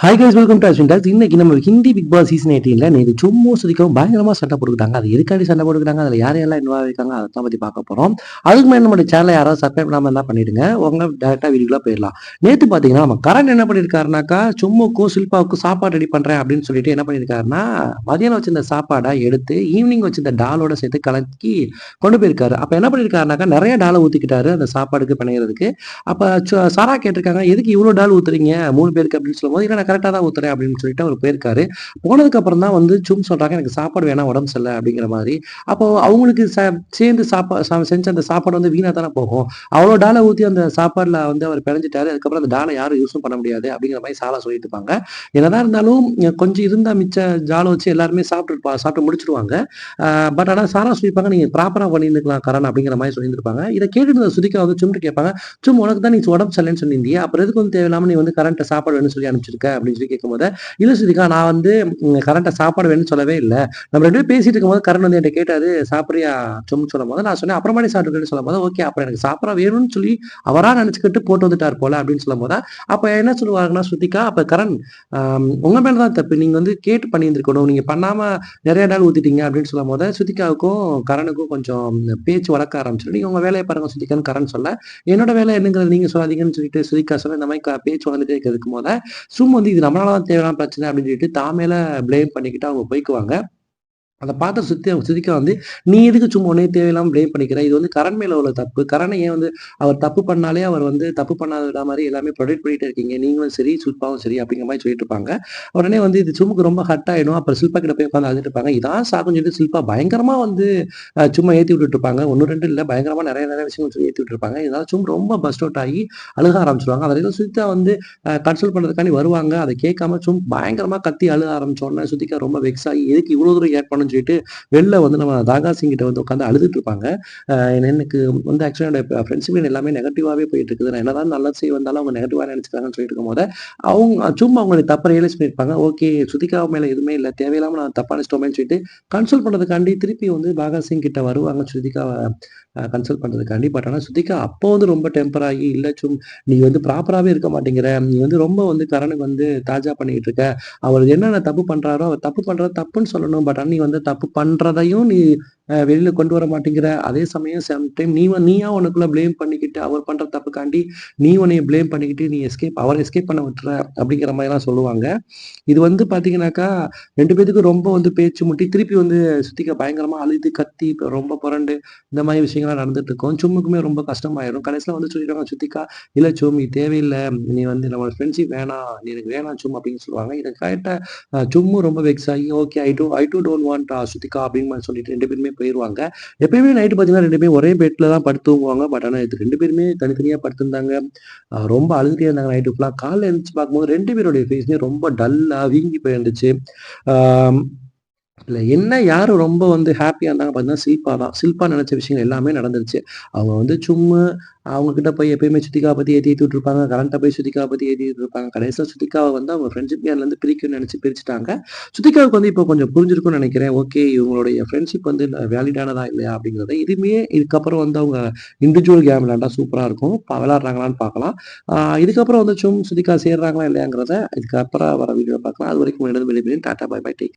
Hi guys welcome to Ashwin talks இன்னைக்கு நம்ம Hindi big boss season எயிட்டீன்ல நேற்று சும்மா சுதிக்கவும் பயங்கரமாக சண்டை போட்டுக்கிட்டாங்க. அது எதுக்காண்டி சண்டை போட்டுக்கிட்டாங்க? அதில் யார் யாரெல்லாம் இன்வால்வ் இருக்காங்க அதை தான் பற்றி பார்க்க போகிறோம் அதுக்கு மேலே நம்மளுடைய சேனலை யாராவது சப்ஸ்கிரைப் பண்ணாமல் இருந்தால் பண்ணிடுங்க. உங்க டேரெக்டாக வீடியோலாம் போயிடலாம். நேற்று பார்த்தீங்கன்னா நம்ம கரண் என்ன பண்ணியிருக்காருனாக்கா சும்முக்கும் சில்பாவுக்கும் சாப்பாடு ரெடி பண்ணுறேன் அப்படின்னு சொல்லிட்டு என்ன பண்ணியிருக்காருன்னா மதியானம் வச்சிருந்த சாப்பாடை எடுத்து ஈவினிங் வச்சிருந்த டாலோட சேர்த்து கலக்கி கொண்டு போயிருக்காரு. அப்போ என்ன பண்ணியிருக்காருனாக்கா நிறைய டாலை ஊற்றிக்கிட்டாரு அந்த சாப்பாடுக்கு பிணையிறதுக்கு. அப்போ சாரா கேட்டிருக்காங்க எதுக்கு இவ்வளோ டால் ஊற்றுறீங்க மூணு பேருக்கு அப்படின்னு சொல்லும்போது நான் கரெக்டாக தான் ஊத்துறேன் அப்படின்னு சொல்லிட்டு அவர் போயிருக்காரு. போனதுக்கு அப்புறம் தான் வந்து சும் சொல்றாங்க எனக்கு சாப்பாடு வேணாம் உடம்பு சரியில்லை அப்படிங்கிற மாதிரி. அப்போ அவங்களுக்கு ச- சேர்ந்து சாப்பா செஞ்ச அந்த சாப்பாடு வந்து வீணா தானே போகும். அவ்வளோ டாலை ஊற்றி அந்த சாப்பாடுல வந்து அவர் பிணைஞ்சிட்டாரு. அதுக்கப்புறம் அந்த டாலை யாரும் யூஸும் பண்ண முடியாது அப்படிங்கிற மாதிரி சாலா சொல்லிட்டு இருப்பாங்க. என்னதான் இருந்தாலும் கொஞ்சம் இருந்தா மிச்ச ஜாலை வச்சு எல்லாருமே சாப்பிட்டு சாப்பிட்டு முடிச்சிருவாங்க. பட் ஆனால் சாரா சொல்லியிருப்பாங்க நீங்க ப்ராப்பரா பண்ணியிருக்கலாம் கரண் அப்படிங்கிற மாதிரி சொல்லியிருப்பாங்க இதை கேட்டுட்டு சுதிக்கா வந்து சும்மிட்டு கேட்பாங்க சும் உனக்கு தான் நீ உடம்பு சரியில்லைன்னு சொல்லியிருந்தியே அப்புறம் எதுக்கு வந்து தேவையில்லாம நீ வந்து கரண்ட்டை சாப்பாடு வேணும்னு சொல்லி அனுப்பிச்சிருக்க? அப்படின்னு சொல்லி கேட்கும்போது இல்ல சுதிகா நான் வந்து கரண்ட்டை சாப்பாடு வேணும்னு சொல்லவே இல்லை. நம்ம ரெண்டு பேரும் பேசிட்டு இருக்கும்போது கரண் வந்து என்கிட்ட கேட்டாரு சாப்பிட்றியா? சும்னு சொல்லும் போது நான் சொன்னேன் அப்புறமாடி சாப்பிட்டுருக்கேன்னு சொல்லும் போது ஓகே அப்புறம் எனக்கு சாப்பிட வேணும்னு சொல்லி அவரா நினைச்சுக்கிட்டு போட்டு வந்துட்டார் போல அப்படின்னு சொல்லும் போது அப்ப என்ன சொல்லுவாங்கன்னா ஸ்ருதிகா அப்ப கரண் உங்க உங்க மேலதான் தப்பு. நீங்க வந்து கேட்டு பண்ணியிருந்திருக்கணும். நீங்க பண்ணாம நிறைய நாள் ஊத்திட்டீங்க அப்படின்னு சொல்லும் போது சுதிகாவுக்கும் கரனுக்கும் கொஞ்சம் பேச்சு வளர்க்க ஆரம்பிச்சிடும் நீங்க உங்க வேலையை பாருங்க ஸ்ருதிகான்னு கரண் சொல்ல. என்னோட வேலை என்னங்கிறது நீங்க சொல்லாதீங்கன்னு சொல்லிட்டு சுதிகா சொல்ல இந்த மாதிரி பேச்சு வளர்ந்துட்டே இருக்கிறதுக்கு போத சும் வந்து இது நம்மளால தான் தேவையான பிரச்சனை அப்படின்னு சொல்லிட்டு தாமேல பிளேம் பண்ணிக்கிட்டு அவங்க போய்க்குவாங்க. அதை பார்த்து சுத்தி சுத்திக்க வந்து நீ எதுக்கு சும்மா உடனே தேவையில்லாமல் ப்ளேம் பண்ணிக்கிற? இது வந்து கரண் மேல உள்ள தப்பு. கரணை ஏன் வந்து அவர் தப்பு பண்ணாலே அவர் வந்து தப்பு பண்ணாத மாதிரி எல்லாமே ப்ரொடெக்ட் பண்ணிட்டு இருக்கீங்க. நீங்களும் சரி சில்பாவும் சரி அப்படிங்கிற மாதிரி சொல்லிட்டு இருப்பாங்க. உடனே வந்து இது சும்முக்கு ரொம்ப ஹட் ஆயிடும். அப்புறம் சில்பா கிட்ட போய் உட்காந்து அழுதுட்டு இருப்பாங்க. இதான் சாக்குன்னு சொல்லிட்டு சில்பா பயங்கரமா வந்து சும்மா ஏத்தி விட்டுட்டு இருப்பாங்க. ஒன்று ரெண்டு இல்லை பயங்கரமா நிறைய நிறைய விஷயங்கள் சொல்லி ஏத்தி விட்டு இருப்பாங்க. இதனால சும்மா ரொம்ப பஸ்ட் அவுட் ஆகி அழுக ஆரம்பிச்சிருவாங்க. அதில் சுத்தா வந்து கன்சல்ட் பண்ணுறதுக்காண்டி வருவாங்க. அதை கேட்காம சும் பயங்கரமா கத்தி அழுக ஆரம்பிச்சோடனே உடனே ரொம்ப வெக்ஸ் ஆகி எதுக்கு இவ்வளவு தூரம் ஏட் அப்படின்னு சொல்லிட்டு வெளில வந்து நம்ம தாகா சிங் கிட்ட வந்து உட்காந்து அழுதுட்டு இருப்பாங்க. எனக்கு வந்து ஆக்சுவலி என்னோட ஃப்ரெண்ட்ஷிப் எல்லாமே நெகட்டிவாகவே போயிட்டு இருக்குது. நான் என்னதான் நல்லது செய்ய வந்தாலும் அவங்க நெகட்டிவாக நினச்சிக்கிறாங்கன்னு சொல்லிட்டு இருக்கும்போது அவங்க சும்மா அவங்களுடைய தப்பை ரியலைஸ் பண்ணியிருப்பாங்க. ஓகே சுதிகா மேலே எதுவுமே இல்லை. தேவையில்லாமல் நான் தப்பா நினைச்சிட்டோமேன்னு சொல்லிட்டு கன்சல்ட் பண்ணுறதுக்காண்டி திருப்பி வந்து பாகா சிங் கிட்ட வருவாங்க சுதிகாவை கன்சல்ட் பண்ணுறதுக்காண்டி பட் ஆனால் சுதிகா அப்போ வந்து ரொம்ப டெம்பர் ஆகி இல்லை சும் நீ வந்து ப்ராப்பராகவே இருக்க மாட்டேங்கிற. நீ வந்து ரொம்ப வந்து கரனுக்கு வந்து தாஜா பண்ணிக்கிட்டு இருக்க. அவர் என்னென்ன தப்பு பண்ணுறாரோ அவர் தப்பு பண்றது தப்புன்னு சொல்லணும். பட் ஆனால் நீ வந்து தப்பு பண்றதையும் நீ வெளியில கொண்டு வர மாட்டேங்கிற. அதே சமயம் சம்டைம் நீ நீயா உனக்குள்ள ப்ளேம் பண்ணிக்கிட்டு அவர் பண்ற தப்புக்காண்டி நீ உன்னைய ப்ளேம் பண்ணிக்கிட்டு நீ எஸ்கேப் அவர் எஸ்கேப் பண்ண விட்டுற அப்படிங்கிற மாதிரிலாம் சொல்லுவாங்க. இது வந்து பாத்தீங்கன்னாக்கா ரெண்டு பேத்துக்கும் ரொம்ப வந்து பேச்சு முட்டி திருப்பி வந்து சுத்திக்க பயங்கரமா அழுது கத்தி ரொம்ப புரண்டு இந்த மாதிரி விஷயங்கள்லாம் நடந்துட்டு இருக்கும். சும்முக்குமே ரொம்ப கஷ்டமாயிரும். கடைசியில வந்து சொல்லிடுவாங்க சுத்திக்கா இல்ல சும் நீ தேவையில்லை. நீ வந்து நம்ம ஃப்ரெண்ட்ஷிப் வேணாம். நீ எனக்கு வேணாம் சும் அப்படின்னு சொல்லுவாங்க. இதை கரெக்டா சும்மும் ரொம்ப வெக்ஸ் ஆகி okay I do I do don't want சுத்திகா அப்படின்னு சொல்லிட்டு ரெண்டு பேருமே போயிருவாங்க. எப்பயுமே நைட்டு பார்த்தீங்கன்னா ரெண்டு பேரும் ஒரே பெட்டில் தான் படுத்து தூங்குவாங்க. பட் ஆனால் இது ரெண்டு பேருமே தனித்தனியா படுத்திருந்தாங்க. ரொம்ப அழுதுகிட்டே இருந்தாங்க நைட்டு ஃபுல்லாக காலைல எழுந்துச்சு பார்க்கும்போது ரெண்டு பேருடைய ஃபேஸ்லேயும் ரொம்ப டல்லா வீங்கி போயிருந்துச்சு. இல்லை என்ன யார் ரொம்ப வந்து ஹாப்பியாக இருந்தாங்க பார்த்தீங்கன்னா சில்பா தான். சில்பா நினச்ச விஷயங்கள் எல்லாமே நடந்துருச்சு. அவங்க வந்து சும்மா அவங்கக்கிட்ட போய் எப்பயுமே சுத்திகா பற்றி ஏற்றி ஏற்றிட்டு விட்டுருப்பாங்க கரண்ட்டை போய் சுத்திகா பற்றி ஏற்றிட்டு இருப்பாங்க. கடைசியில் சுத்திகாவை வந்து அவங்க ஃப்ரெண்ட்ஷிப் இருந்து பிரிக்கணும்னு நினச்சி பிரிச்சுட்டாங்க. சுத்திகாவுக்கு வந்து இப்போ கொஞ்சம் புரிஞ்சிருக்கும்னு நினைக்கிறேன். ஓகே இவங்களுடைய ஃப்ரெண்ட்ஷிப் வந்து வேலிடானதா இல்லையா அப்படிங்கிறத இதுவுமே இதுக்கப்புறம் வந்து அவங்க இண்டிவிஜுவல் கேம் விளையாண்டா சூப்பராக இருக்கும். விளாட்றாங்களான்னு பார்க்கலாம். இதுக்கப்புறம் வந்து சும் சுத்திகா சேர்றாங்களா இல்லையாங்கிறத இதுக்கப்புறம் வர வீடியோ பார்க்கலாம். அது வரைக்கும் வெளியே டாட்டா பை பை டேக்